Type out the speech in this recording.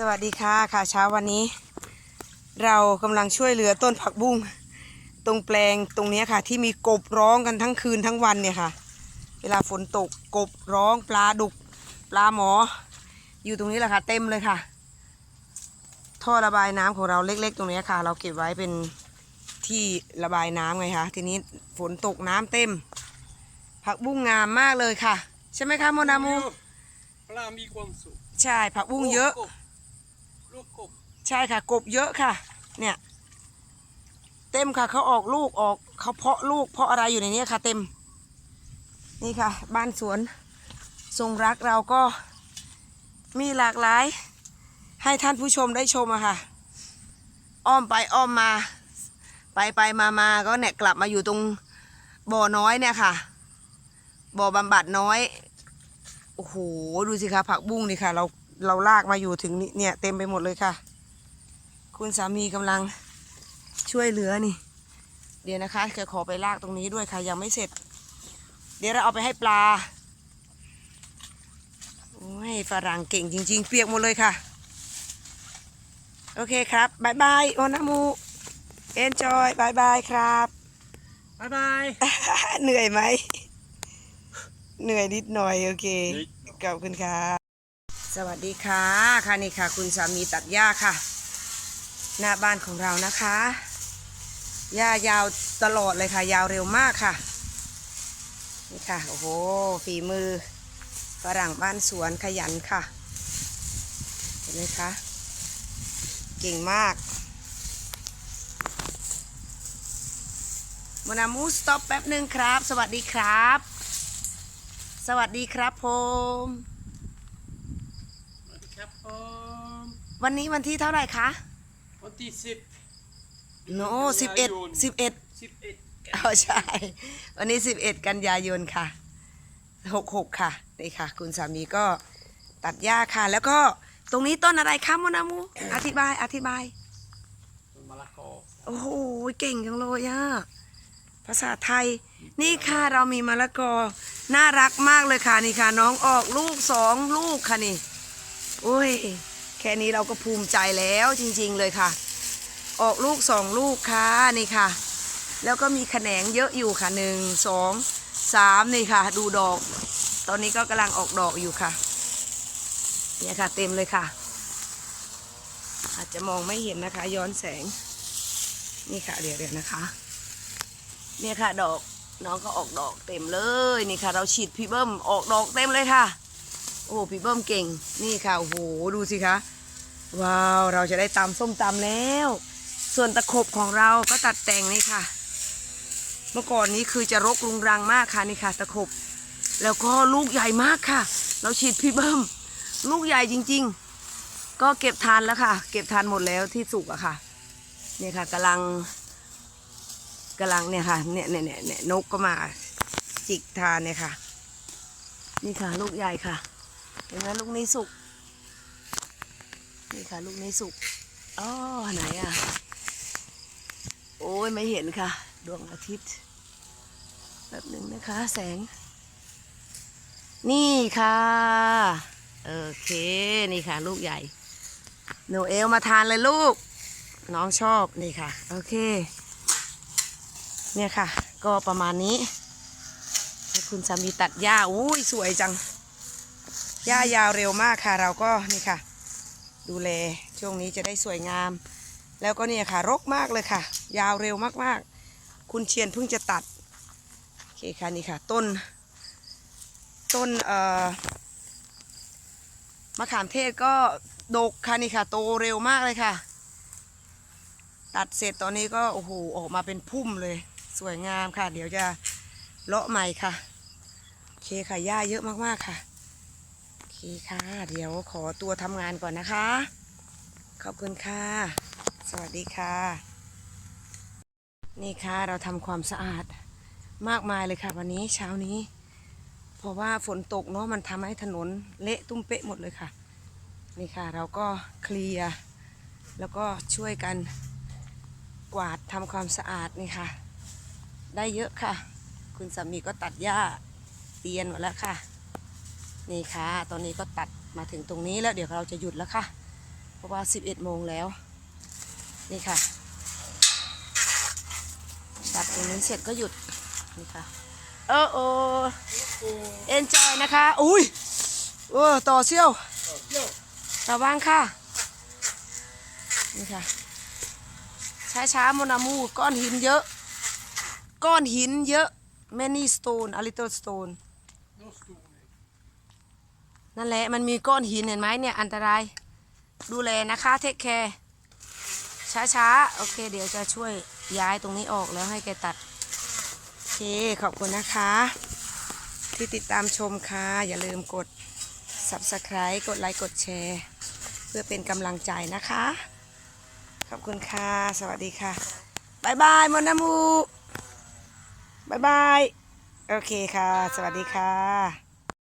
สวัสดีค่ะค่ะเช้าวันนี้ เรากำลังช่วยเหลือต้นผักบุ้งตรงแปลงตรงเนี้ยค่ะ ที่มีกบร้องกันทั้งคืนทั้งวันเนี่ยค่ะ เวลาฝนตกกบร้องปลาดุก ปลาหมอ อยู่ตรงนี้แหละค่ะ เต็มเลยค่ะ ท่อระบายน้ำของเราเล็ก ๆ ตรงเนี้ยค่ะ เราเก็บไว้เป็นที่ระบายน้ำไงคะทีนี้ฝนตกน้ำเต็ม ผักบุ้งงามมากเลยค่ะ ใช่ไหมคะโมนามูปลามีความสุขใช่ผักบุ้งเยอะกบ ลูกกบใช่ค่ะ กบเยอะค่ะ เนี่ย เต็มค่ะเขาออกลูกออกเขาเพาะลูกเพาะอะไรอยู่ในนี้ค่ะ เต็ม นี่ค่ะ บ้านสวนทรงรักเราก็มีหลากหลาย ให้ท่านผู้ชมได้ชมอะค่ะ อ้อมไปอ้อมมา ไปไปมามาก็เนี่ยกลับมาอยู่ตรงบ่อน้อยเนี่ยค่ะ บ่อบำบัดน้อย โอ้โห ดูสิคะผักบุ้งนี่ค่ะ เรา เราลากมาอยู่ถึงนี่เนี่ยเต็มไปหมดเลยค่ะ คุณสามีกำลังช่วยเหลือนี่ เดี๋ยวนะคะจะขอไปลากตรงนี้ด้วยค่ะ ยังไม่เสร็จ เดี๋ยวเราเอาไปให้ปลาโอ้ยฝรั่งเก่งจริง ๆ เปียกหมดเลยค่ะ โอเคครับบายบายโอนามูเอนจอยบายบายครับบ๊ายบาย เหนื่อยไหม เหนื่อยนิดหน่อย โอเคขอบคุณค่ะ สวัสดีค่ะค่ะนี่ค่ะ คุณสามีตัดหญ้าค่ะ หน้าบ้านของเรานะคะหญ้ายาวตลอดเลยค่ะ ยาวเร็วมากค่ะ นี่ค่ะ โอ้โห ฝีมือฝรั่งบ้านสวนขยันค่ะ เห็นไหมคะ เก่งมากมนามูสต็อปแป๊บหนึ่งครับ สวัสดีครับ สวัสดีครับผม วัสดีครับผมวันนี้วันที่เท่าไหร่คะ วันที่สิบ โน้สิบเอ็ดสิบเอ็ดสิบเอ็ดอ๋อใช่ วันนี้สิบเอ็ดกันยายนค่ะหกหกค่ะ นี่ค่ะ คุณสามีก็ตัดหญ้าค่ะ แล้วก็ตรงนี้ต้นอะไรคะโมนามู อธิบาย อธิบายต้นมะละกอโอ้โห เก่งจังเลยอะภาษาไทย นี่ค่ะเรามีมะละกอ น่ารักมากเลยค่ะนี่ค่ะ น้องออกลูกสองลูกค่ะนี่ โอ้ย แค่นี้เราก็ภูมิใจแล้วจริงๆเลยค่ะ ออกลูกสองลูกค่ะนี่ค่ะ แล้วก็มีแขนงเยอะอยู่ค่ะหนึ่งสองสามนี่ค่ะ ดูดอก ตอนนี้ก็กำลังออกดอกอยู่ค่ะ เนี่ยค่ะเต็มเลยค่ะ อาจจะมองไม่เห็นนะคะ ย้อนแสง นี่ค่ะเดี๋ยวเดี๋ยวนะคะ เนี่ยค่ะดอกน้องก็ออกดอกเต็มเลยนี่ค่ะ เราฉีดพี่เบิ้มออกดอกเต็มเลยค่ะ โอ้พี่เบิ้มเก่ง นี่ค่ะ โอ้โห ดูสิคะ ว้าว เราจะได้ตำส้มตำแล้ว ส่วนตะขบของเราก็ตัดแต่งนี่ค่ะ เมื่อก่อนนี้คือจะรกรุงรังมากค่ะนี่ค่ะ ตะขบ แล้วก็ลูกใหญ่มากค่ะ เราฉีดพี่เบิ้ม ลูกใหญ่จริง ๆ ก็เก็บทานแล้วค่ะ เก็บทานหมดแล้วที่สุกอะค่ะเนี่ยค่ะกำลังกำลังเนี่ยค่ะเนี่ยเนี่ยเนี่ยเนี่ยนกก็มาจิกทานเนี่ยค่ะ นี่ค่ะ ลูกใหญ่ค่ะ ห็นไหมลูกนี้สุก นี่ค่ะ ลูกนี้สุกอ๋อไหนอะ โอ้ยไม่เห็นค่ะ ดวงอาทิตย์แบบหนึ่งนะคะ แสง นี่ค่ะโอเค นี่ค่ะ ลูกใหญ่โนเอลมาทานเลยลูก น้องชอบนี่ค่ะ โอเค เนี่ยค่ะ ก็ประมาณนี้ คุณสามีตัดหญ้าอุ้ยสวยจัง หญ้ายาวเร็วมากค่ะ เราก็นี่ค่ะ ดูแลช่วงนี้จะได้สวยงาม แล้วก็เนี่ยค่ะ รกมากเลยค่ะ ยาวเร็วมากๆ คุณเชียนเพิ่งจะตัดโอเคค่ะนี่ค่ะ ต้น ต้นเอ่อมะขามเทศก็ดกค่ะนี่ค่ะ โตเร็วมากเลยค่ะ ตัดเสร็จตอนนี้ก็โอ้โหออกมาเป็นพุ่มเลย สวยงามค่ะ เดี๋ยวจะเลาะใหม่ค่ะ โอเคค่ะหญ้าเยอะมากๆค่ะ เคค่ะ เดี๋ยวขอตัวทำงานก่อนนะคะ ขอบคุณค่ะ สวัสดีค่ะ นี่ค่ะเราทำความสะอาดมากมายเลยค่ะ วันนี้เช้านี้ เพราะว่าฝนตกเนาะมันทำให้ถนนเละตุ้มเป๊ะหมดเลยค่ะ นี่ค่ะเราก็เคลียร์แล้วก็ช่วยกันกวาดทำความสะอาดนี่ค่ะ ได้เยอะค่ะ คุณสามีก็ตัดหญ้าเตียนหมดแล้วค่ะ นี่ค่ะ ตอนนี้ก็ตัดมาถึงตรงนี้แล้วเดี๋ยวเราจะหยุดแล้วค่ะ เพราะว่า 11 โมงแล้ว นี่ค่ะ ตัดตรงนี้เสร็จก็หยุด นี่ค่ะ เออโอเอ็นจอยนะคะ อุ้ยเออต่อเชี่ยวเที่ยวระวังค่ะ นี่ค่ะ ช้าๆโมนามูก้อนหินเยอะ ก้อนหินเยอะ many stone a little stone โน้ตตูเลย นั่นแหละมันมีก้อนหินเห็นไหมเนี่ยอันตราย ดูแลนะคะเทคแคร์ช้าๆ โอเค เดี๋ยวจะช่วยย้ายตรงนี้ออกแล้วให้แกตัด โอเค ขอบคุณนะคะ ที่ติดตามชมค่ะ อย่าลืมกด subscribe กดไลค์ กดแชร์ เพื่อเป็นกำลังใจนะคะ ขอบคุณค่ะ สวัสดีค่ะบายบายมอนามูบายบาย โอเคค่ะ สวัสดีค่ะ